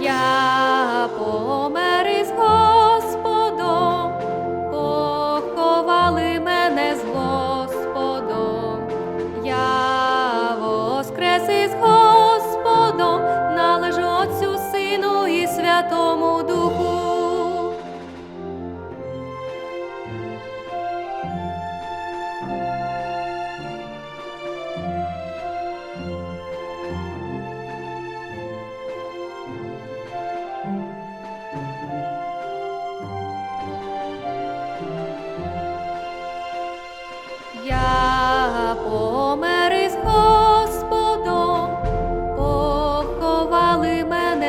я помер із Господом, поховали мене з Господом, я воскрес із Господом, належу Отцю Сину і Святому Духу.